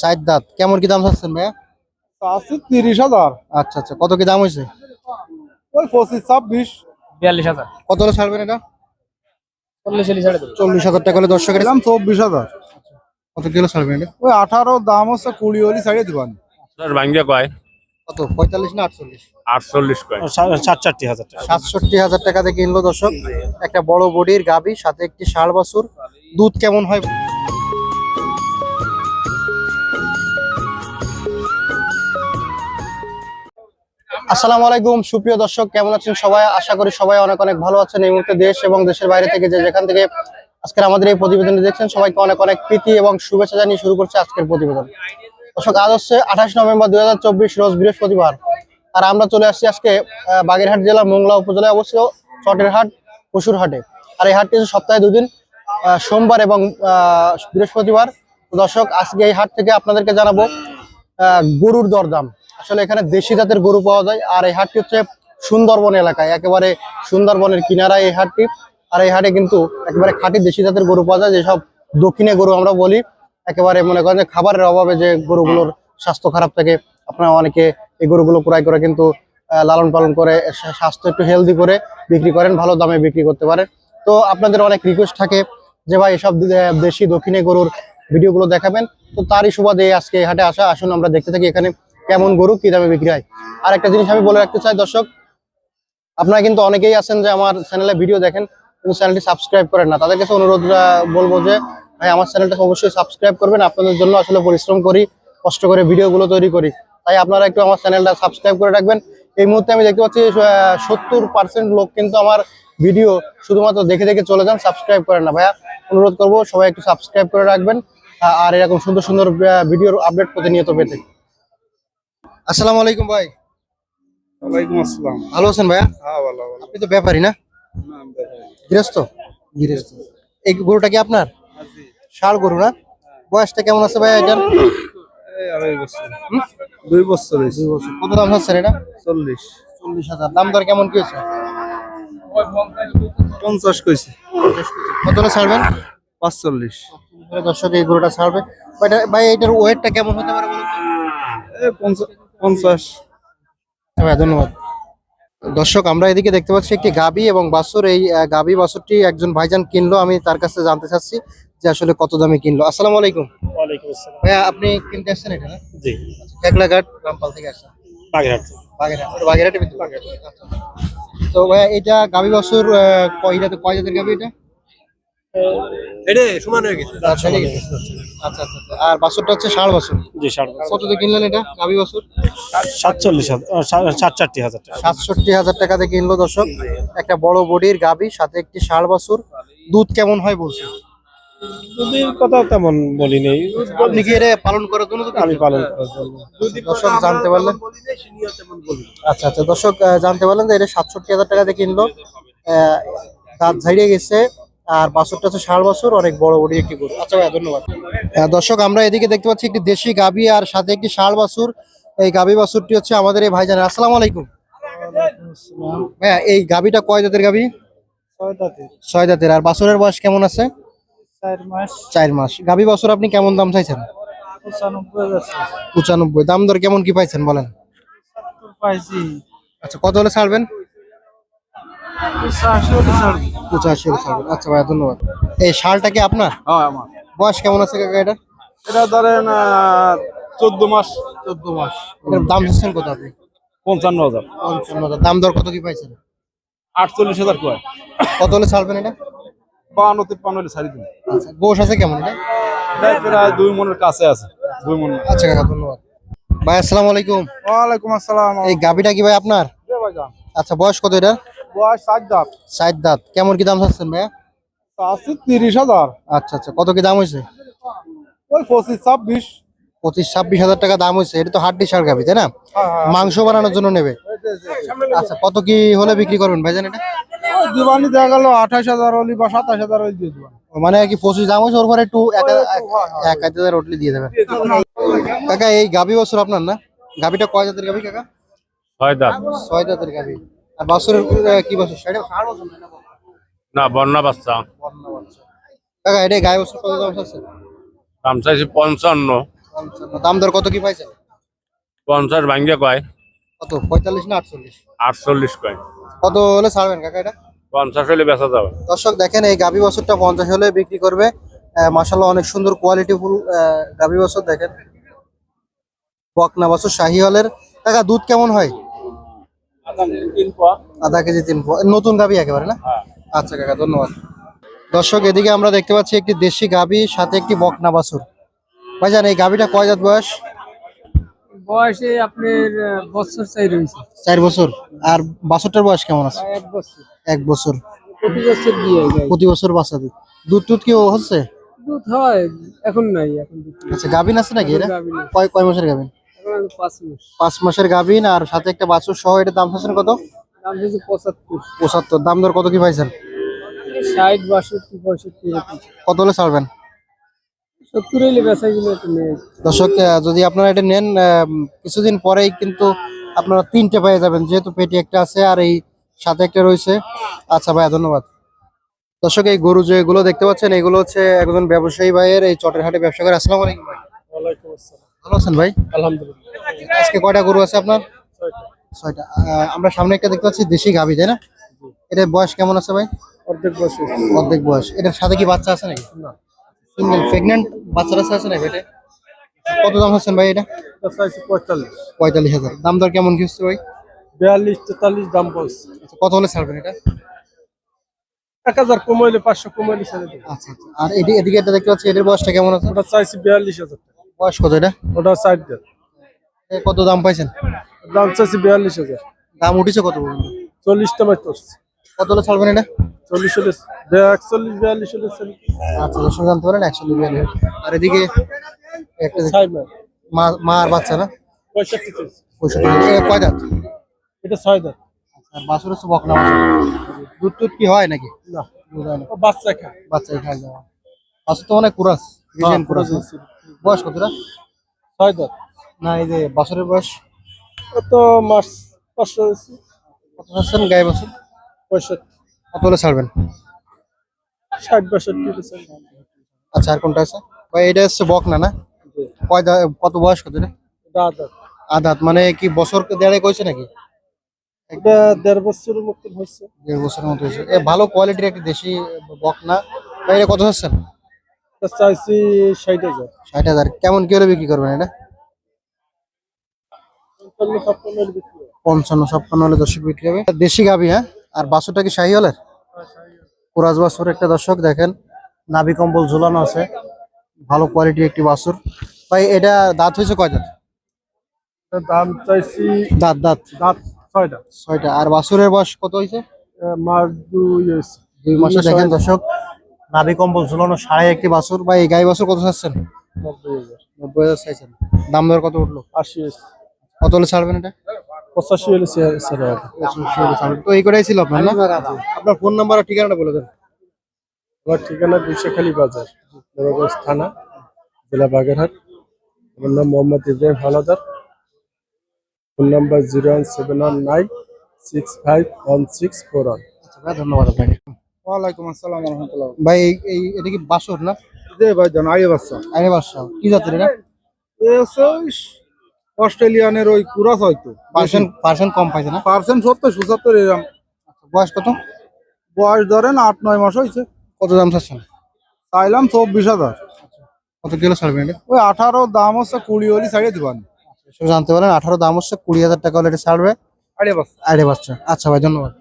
সাত দাঁত। কেমন কি দাম চাচ্ছেন ভাইয়া? তিরিশ হাজার। আচ্ছা আচ্ছা। কত কি দাম হয়েছে? ওই পঁচিশ ছাব্বিশ। বিয়াল্লিশ হাজার। কত হলে ছাড়বেন এটা? চল্লিশ চল্লিশ হাজার টাকা হলে দর্শকের এলাম চব্বিশ হাজার। কত কিলো ছাড়বেন এটা? ওই আঠারো দাম হচ্ছে কুড়ি হলি ছাড়িয়ে দিবান। কয়? কত? পঁয়তাল্লিশ না আটচল্লিশ? আটচল্লিশ কয়। ষাট চারটি হাজার টাকা। সাতষট্টি হাজার টাকা দিয়ে কিনলো দর্শক। একটা বড় বডির গাবি সাথে একটি ষাড় বাছুর। দুধ কেমন হয়? আসসালামু আলাইকুম। সুপ্রিয় দর্শক, কেমন আছেন সবাই? আশা করি সবাই অনেক অনেক ভালো আছেন এই মুহূর্তে দেশ এবং দেশের বাইরে থেকে যে যেখান থেকে আজকের আমাদের এই প্রতিবেদনটি দেখছেন, সবাইকে অনেক অনেক প্রীতি এবং শুভেচ্ছা জানিয়ে শুরু করছে আজকের প্রতিবেদন। দর্শক, আজ হচ্ছে আঠাশ নভেম্বর দুই হাজার চব্বিশ, রোজ বৃহস্পতিবার। আর আমরা চলে আসছি আজকে বাগেরহাট জেলা মোংলা উপজেলায় অবস্থিত চটের হাট পশুর হাটে আর এই হাটটি হচ্ছে সপ্তাহে দুদিন সোমবার এবং বৃহস্পতিবার। দর্শক, আজকে এই হাট থেকে আপনাদেরকে জানাব গরুর দরদাম। আসলে এখানে দেশি জাতের গরু পাওয়া যায়। আর এই হাটটি হচ্ছে সুন্দরবন এলাকায়। একেবারে সুন্দরবনের কিনারায় এই হাটটি। আর এই হাটে কিন্তু একেবারে খাঁটি দেশি জাতের গরু পাওয়া যায়, যেসব দক্ষিণে গরু আমরা বলি। একেবারে মনে করেন যে খাবারের অভাবে যে গরুগুলোর স্বাস্থ্য খারাপ থাকে, আপনারা অনেকে এই গরুগুলো ক্রয় করে কিন্তু লালন পালন করে স্বাস্থ্য একটু হেলদি করে বিক্রি করেন, ভালো দামে বিক্রি করতে পারেন। তো আপনাদের অনেক রিকোয়েস্ট থাকে যে ভাই এসব দেশি দক্ষিণে গরুর ভিডিওগুলো দেখাবেন। তো তারই সুবাদে আজকে এই হাটে আসা। আসুন আমরা দেখতে থাকি এখানে। কেমন গরু, কি দামে বিক্রি হয়। আর একটা জিনিস আমি বলে রাখতে চাই, দর্শক, আপনারা কিন্তু অনেকেই আছেন যে আমার চ্যানেলে ভিডিও দেখেন, কিন্তু চ্যানেলটি সাবস্ক্রাইব করেন না। তাদের কাছে অনুরোধ বলব যে, ভাই, আমার চ্যানেলটা অবশ্যই সাবস্ক্রাইব করবেন। আপনাদের জন্য আসলে পরিশ্রম করি, কষ্ট করে ভিডিওগুলো তৈরি করি। তাই আপনারা একটু আমার চ্যানেলটা সাবস্ক্রাইব করে রাখবেন। এই মুহূর্তে আমি দেখতে পাচ্ছি সত্তর পার্সেন্ট লোক কিন্তু আমার ভিডিও শুধুমাত্র দেখে দেখে চলে যান সাবস্ক্রাইব করেন না। ভাইয়া, অনুরোধ করব, সবাই একটু সাবস্ক্রাইব করে রাখবেন। আর এরকম সুন্দর সুন্দর ভিডিওর আপডেট প্রতিনিয়ত পেতে। আসসালামু আলাইকুম ভাই। ওয়ালাইকুম আসসালাম। ভালো আছেন ভাইয়া? হ্যাঁ ভালো ভালো। আপনি তো ব্যাপারী না? গৃহস্থ? গৃহস্থ। এই গরুটা কি আপনার? ষাড় গরু না? বয়সটা কেমন আছে ভাইয়া এটার? দুই বছর দুই বছর। কত দাম হচ্ছে এটা? চল্লিশ। চল্লিশ হাজার। দাম দর কেমন কি হয়েছে? পঞ্চাশ কইছে। কত হলে ছাড়বেন? পাঁচচল্লিশ। দর্শক এই গরুটা ছাড়বে। ভাই, এটা- ভাই এটার ওয়েটটা কেমন হতে পারে বলুন পঞ্চাশ পঞ্চাশ। হ্যাঁ ধন্যবাদ। দর্শক আমরা এদিকে দেখতে পাচ্ছি একটি গাবি এবং বাছুর। এই গাবি বাছুরটি একজন ভাইজান কিনলো আমি তার কাছে জানতে চাচ্ছি যে আসলে কত দামে কিনলো। আসসালামু আলাইকুম। ওয়ালাইকুম ভাইয়া আপনি কিনতে আসছেন এটা না জি। খেকলাঘাট রামপাল থেকে আসছেন। বাগেরহাট। বাগেরহাট বাগেরহাটে। তো ভাইয়া এটা গাবি আহ, কয় জাতের কয় জাতের গাবি এটা? এটা সমান হয়ে গেছে। আচ্ছা আচ্ছা আচ্ছা আচ্ছা। আর বাছুরটা হচ্ছে ষাড় বাছুর। জি ষাট কত কিনলেন এটা গাবি বাছুর? সাতচল্লিশ হাজার চারটি হাজার টাকা। সাতষট্টি হাজার টাকা দিয়ে কিনলো দর্শক। একটা বড় বডির গাবি সাথে একটি ষাড় বাছুর। দুধ কেমন হয় বলছে? দুধের কথা তেমন বলি নেই। আপনি কি এটা পালন করার জন্য আমি পালন করার জন্য। দর্শক জানতে পারলেন। আচ্ছা আচ্ছা দর্শক জানতে পারলেন যে এটা সাতষট্টি হাজার টাকা দিয়ে কিনলো। আহ, দাঁত ঝাড়িয়ে গেছে। আর বাছুরটা হচ্ছে ষাট বছর অনেক বড় বড়ি একটি গরু। আচ্ছা ভাইয়া ধন্যবাদ। দর্শক আমরা এদিকে দেখতে পাচ্ছি একটি দেশি গাবি আর সাথে একটি ষাট বাছুর। এই গাবি বাছুরটি হচ্ছে আমাদের এই ভাইজানের। আসসালামু আলাইকুম। হ্যাঁ এই গাবিটা কয় জাতের গাবি? ছয় জাতের। আর বাছুরের বয়স কেমন আছে? চার মাস। গাবি বাছুর আপনি কেমন দাম চাইছেন? পঁচানব্বই দাম দর কেমন কি পাইছেন বলেন? আচ্ছা কত হলে ছাড়বেন? পঁচাশি ছাড়বেন আচ্ছা ভাইয়া ধন্যবাদ। এই শালটা কি আপনার? হ্যাঁ বয়স কেমন আছে কাকা এটা? এটা ধরেন চোদ্দ মাস। চোদ্দ মাস। এটার দাম দিচ্ছেন কত আপনি? পঞ্চান্ন হাজার। পঞ্চান্ন হাজার। দাম দর কত কি পাইছেন? আটচল্লিশ হাজার কয়। কত হলে ছাড়বেন এটা? বাহান্ন তিপ্পান্ন হলে ছাড়ি দিন। আচ্ছা গোশ আছে কেমন এটা? এটা প্রায় দুই মনের কাছে আছে। দুই মন আচ্ছা কাকা ধন্যবাদ। ভাই আসসালামু আলাইকুম। ওয়ালাইকুম আসসালাম। এই গাবিটা কি ভাই আপনার? আচ্ছা বয়স কত এটা বয়স সাত দাঁত। কেমন কি দাম চাচ্ছেন ভাইয়া? আছে তিরিশ হাজার। আচ্ছা আচ্ছা। কত কি দাম হয়েছে ওই পঁচিশ ছাব্বিশ। পঁচিশ ছাব্বিশ হাজার টাকা দাম হয়েছে এটা তো হাড্ডি সার গাবি তাই না? মাংস বানানোর জন্য নেবে। আচ্ছা কত কি হলে বিক্রি করবেন ভাইজান এটা? দিবানি দেখা গেল আঠাশ হাজার হলি বা সাতাশ হাজার হলি দিয়ে দিবানি। মানে কি পঁচিশ দাম হয়েছে ওর পরে একটু এক এক হাজার রটলি দিয়ে দেবেন কাকা এই গাবি বছর আপনার না? গাবিটা কয় জাতের গাবি কাকা? ছয় দাঁত। ছয় জাতের গাবি আর বছরের কি বছর? ষাট ষাট বছর? না, বন্যা বাচ্চা। বন্যা। কাকা এটা গায়ে বছর কত দাম আছে দাম চাইছি পঞ্চান্ন। দাম দর কত কি পাইছেন পঞ্চাশ ভাঙ্গিয়া কয়। কত? পঁয়তাল্লিশ না আটচল্লিশ? আটচল্লিশ কয়। কত হলে ছাড়বেন কাকা এটা? পঞ্চাশ হলে বেচা যাবে। দর্শক দেখেন এই গাভী বছরটা পঞ্চাশ হলে বিক্রি করবে। মাসাল্লাহ অনেক সুন্দর কোয়ালিটি ফুল গাভী বছর দেখেন। বকনা বছর শাহি হলের। কাকা দুধ কেমন হয়? আধা কেজি তিন পোয়া। নতুন গাভী একেবারে না? আচ্ছা কাকা ধন্যবাদ। দর্শক এদিকে আমরা দেখতে পাচ্ছি একটি দেশি গাভী সাথে একটি বকনা বাছুর। ভাইজান এই গাভীটা কয় জাত বয়স? বয়সে আপনার বছর চাই রয়েছে চার বছর। আর বাছুরটার বয়স কেমন আছে? এক বছর। এক বছর। প্রতি বছর দিয়ে যায় প্রতি বছর বাচ্চা দিই দুধ টুধ কি হচ্ছে? দুধ হয় এখন নাই এখন। আচ্ছা গাভিন আছে নাকি এটা। কয় কয় মাসের গাভিন পাঁচ মাসের গাভিন আর সাথে একটা বাছুর সহ এটা দাম চাচ্ছেন কত? পঁচাত্তর। পঁচাত্তর। দাম দর কত কি পাইছেন? ষাট বাষট্টি পঁয়ষট্টি কত হলে ছাড়বেন? দর্শক যদি আপনারা এটা নেন আহ, কিছুদিন পরেই কিন্তু আপনারা তিনটে পেয়ে যাবেন যেহেতু পেটি একটা আছে আর এই সাথে একটা রয়েছে। আচ্ছা ভাইয়া ধন্যবাদ। দর্শক এই গরু যেগুলো দেখতে পাচ্ছেন এগুলো হচ্ছে একজন ব্যবসায়ী ভাইয়ের এই চটের হাটে ব্যবসা করে। আসসালামু আলাইকুম ভাই। ভালো আছেন ভাই? আলহামদুলিল্লাহ। আজকে কয়টা গরু আছে আপনার? ছয়টা। আমরা সামনে একটা দেখতে পাচ্ছি দেশি গাভি তাই না? এটা বয়স কেমন আছে ভাই? অর্ধেক বছর অর্ধেক বয়স। এটার সাথে কি বাচ্চা আছে নাকি? সিঙ্গেল প্রেগনেন্ট বাচ্চা টাচ্চা আছে নাকি এটা? কত দাম হচ্ছেন ভাই এটা? পঁয়তাল্লিশ। পঁয়তাল্লিশ হাজার। দাম দর কেমন কি হচ্ছে ভাই? বিয়াল্লিশ তেতাল্লিশ দাম বলছে। আচ্ছা, কত হলে ছাড়বেন এটা? এক হাজার কমাইলে পাঁচশো কমাইলে ছেড়ে দেবো। আচ্ছা আচ্ছা। আর এদিকে এদিকে একটা দেখতে পাচ্ছি এটার বয়সটা কেমন আছে? ওটা চাইছি বিয়াল্লিশ হাজার বয়স কত এটা? ওটা সাইড এ কত দাম পাইছেন? দাম চাইছি বিয়াল্লিশ হাজার। দাম উঠেছে কত পর্যন্ত? চল্লিশটা করছে কত হলে ছাড়বেন এটা? চল্লিশ হলে একচল্লিশ বিয়াল্লিশ হলে ছেড়ে। আচ্ছা দর্শক জানতে পারেন একশো দুই আর এদিকে একটা মা আর বাচ্চা না? পঁয়ষট্টি পঁয়ষট্টি। কয় দাঁত? এটা ছয় দাম আর বাছুর হচ্ছে বকনা দুধ টুধ কি হয় নাকি? না। হয় বাচ্চা খায়। বাচ্চা খাই যাওয়া বাছুর তো অনেক কুরাস ডিজাইন কুরাস বয়স কতটা ছয় দাম না এই যে বছরের বয়স? কত মাস পাঁচশো কত পাচ্ছেন গায়ে বছর? পঁয়ষট্টি। কত হলে ছাড়বেন? ষাট বাষট্টি। আচ্ছা আর কোনটা আছে? ভাই এটা হচ্ছে বকনা না? কয় কত বয়স কত আদাত। মানে কি বছর দেড়ে কইছে নাকি? এটা দেড় বছরের মতন হয়েছে। দেড় বছরের মতো হয়েছে। এ ভালো কোয়ালিটির একটা দেশি বকনা। ভাই এটা কত হচ্ছেন এটা চাইছি ষাট হাজার। ষাট হাজার। কেমন কি হলে বিক্রি করবেন এটা? পঞ্চান্ন ছাপ্পান্ন হলে দর্শক বিক্রি হবে। দেশি গাবি হ্যাঁ? আর বাছুরটা কি শাহি হলের? কুরাজ বাছুর একটা দর্শক দেখেন। নাভি কম্বল ঝুলানো আছে। ভালো কোয়ালিটি একটি বাসুর ভাই এটা দাঁত হয়েছে কয় দাঁত দাম চাইছি দাঁত দাঁত। দাঁত ছয়টা। ছয়টা। আর বাসুরের বয়স কত হয়েছে? মাস দুই দুই মাসে দেখেন দর্শক। নাভি কম্বল ঝুলানো সাড়ে একটি বাছুর। বা এই গাই বাছুর কত চাচ্ছেন? নব্বই হাজার চাইছেন। দাম দর কত উঠল? আশি কত হলে ছাড়বেন এটা? পঁচাশি হলে তো এই কটাই ছিল আপনার আপনার ফোন নাম্বার আর ঠিকানাটা বলে দেন। আমার ঠিকানা বাজার থানা জেলা বাগেরহাট। আমার নাম Mohammad Ibrahim Haldar. Phone number zero one seven one nine six five one six four one. আচ্ছা ধন্যবাদ আপনাকে। ওয়ালাইকুম আসসালাম রহমতুল্লাহ। ভাই এই এটা কি বাসর না? যে ভাই জান আগে বাচ্চা আরে বাসা কি জাতের এটা? এ অস্ট্রেলিয়ানের ওই কুরাস হয়তো। পার্সেন্ট পার্সেন্ট কম পাইছে না? পার্সেন্ট সত্তর সত্তর এরকম বয়স কত? বয়স ধরেন আট নয় মাস হয়েছে। কত দাম চাচ্ছেন? চাইলাম চব্বিশ হাজার। কত কিলো ছাড়বেন এটা? ওই আঠারো দাম হচ্ছে কুড়ি হলি ছাড়িয়ে দিবান। সেটা জানতে পারেন আঠারো দাম হচ্ছে কুড়ি হাজার টাকা হলে এটা ছাড়বে? আরে বাচ্চা আরে বাচ্চা আচ্ছা ভাই ধন্যবাদ।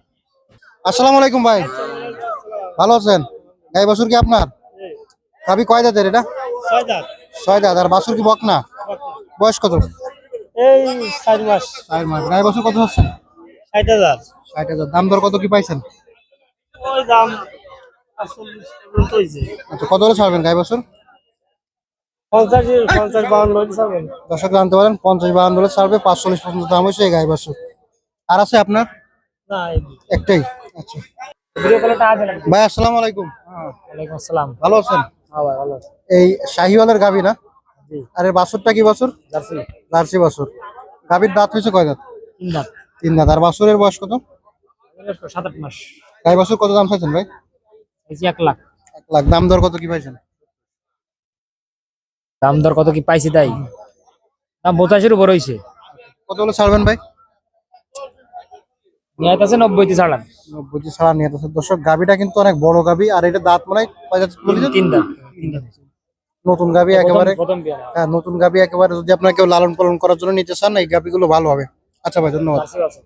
আসসালামু আলাইকুম ভাই। ভালো আছেন? গাই বাছুর কি আপনার? কাবি কয় দাঁতের এটা? ছয় দাঁত। আর বাছুর কি বক না বয়স কত? এই চার মাস। চার মাস। গাই বাছুর কত হচ্ছে? ষাট হাজার। ষাট হাজার। দাম দর কত কি পাইছেন? ওই দাম আচ্ছা কত হলে ছাড়বেন গাই বাছুর? দর্শক জানতে পারেন পঞ্চাশ বাহান্ন হলে ছাড়বে পাঁচচল্লিশ পর্যন্ত দাম হয়েছে এই গাই বাছুর। আর আছে আপনার? একটাই আচ্ছা ভিডিও কলটা আছে নাকি ভাই আসসালামু আলাইকুম। ওয়ালাইকুম আসসালাম। ভালো আছেন? হ্যাঁ ভাই ভালো আছে। এই শাহিওয়ালের গাবি না? আর এই বাছুরটা কি বাছুর? জার্সি। জার্সি বাছুর। গাবির দাঁত হয়েছে কয় দাঁত? তিন দাঁত। তিন দাঁত। আর বাছুরের বয়স কত? সাত আট মাস। গাই বাছুর কত দাম চাইছেন ভাই? এই এক লাখ। এক লাখ। দাম দর কত কি পাইছেন? দাম দর কত কি পাইছি তাই? দাম পঁচাশির উপর হয়েছে কত হলে ছাড়বেন ভাই? নিয়ে আছে নব্বইতে ছাড়লাম নব্বইটি ছাড়া নিয়ে যাচ্ছে দর্শক গাবিটা কিন্তু অনেক বড় গাবি আর এটা দাঁত মনে হয় দাঁত? তিন নতুন গাবি একেবারে। হ্যাঁ নতুন গাবি একেবারে যদি আপনার কেউ লালন পালন করার জন্য নিতে চান এই গাবিগুলো ভালো হবে। আচ্ছা ভাই ধন্যবাদ। আছে, আছে।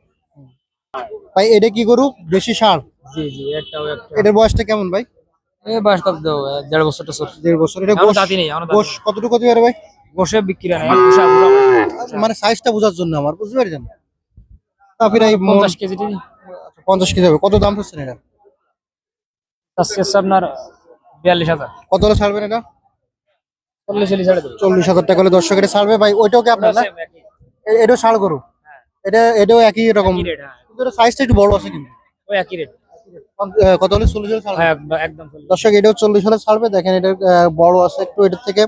ভাই এটা কি গরু? দেশি ষাঁড়? জি জি একটাও একটা। এটার বয়সটা কেমন ভাই? এই দাও দেড় বছরটা চল দেড় বছর। এটা গোশ দাঁতি নেই গোশ কতটুকু হতে পারে ভাই? বসে বিক্রি বুঝা মানে সাইজটা বোঝার জন্য আমার বুঝতে পারছেন? পঞ্চাশ কেজি পঞ্চাশ কেজি হবে। কত দাম এটা? আজকে আপনার বিয়াল্লিশ হাজার। কত হলে ছাড়বেন এটা? চল্লিশ ছাড়ে হাজার টাকা হলে দর্শক এটা ছাড়বে। ভাই ওইটাও কি আপনার না? এটাও ষাড় গরু? এটা এটাও একই রকম। রেট হ্যাঁ। সাইজটা একটু বড় আছে কিন্তু। ওই একই রেট কত হলে চল্লিশ হলে ছাড়বে? হ্যাঁ একদম- একদম দর্শক এটাও চল্লিশ হলে ছাড়বে। দেখেন এটা বড় আছে একটু এটার থেকে।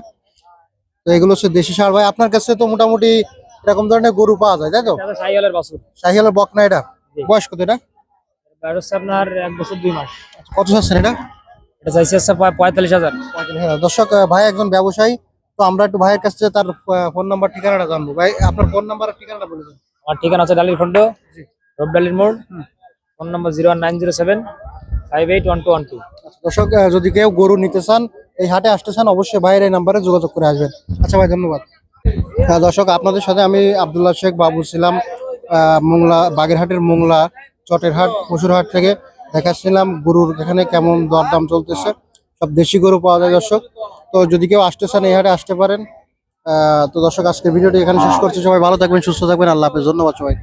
তো এগুলো হচ্ছে দেশি সার ভাই আপনার কাছে তো মোটামুটি এরকম ধরনের গরু পাওয়া যায় তাই তো? সাইকেলের বাসুর শাহিয়ালের বক না এটা। বয়স কত এটা? আপনার এক বছর দুই মাস। কত চাচ্ছেন এটা? এটা চাইছে হচ্ছে পঁয়তাল্লিশ হাজার। দর্শক ভাই একজন ব্যবসায়ী তো আমরা একটু ভাইয়ের কাছে তার ফোন নাম্বার ঠিকানাটা জানব। ভাই আপনার ফোন নাম্বার আর ঠিকানাটা বলে দিন। আমার ঠিকানা আছে ডালির খন্ড রোবডালির মোড়। Phone number zero nine zero seven five eight one two one two দর্শক যদি কেউ গরু নিতে চান এই হাটে আসতে চান অবশ্যই ভাইয়ের এই নাম্বারে যোগাযোগ করে আসবেন। আচ্ছা ভাই ধন্যবাদ। হ্যাঁ দর্শক, আপনাদের সাথে আমি আব্দুল্লাহ শেখ বাবু ছিলাম মোংলা, বাগেরহাটের মোংলা, চটেরহাট, পশুরহাট থেকে। দেখাচ্ছিলাম গরুর এখানে কেমন দরদাম চলতেছে। সব দেশি গরু পাওয়া যায়, দর্শক। তো যদি কেউ আসতে চান, এই হাটে আসতে পারেন। তো দর্শক, আজকের ভিডিওটি এখানে শেষ করছি। সবাই ভালো থাকবেন, সুস্থ থাকবেন। আল্লাহ হাফেজ। ধন্যবাদ সবাই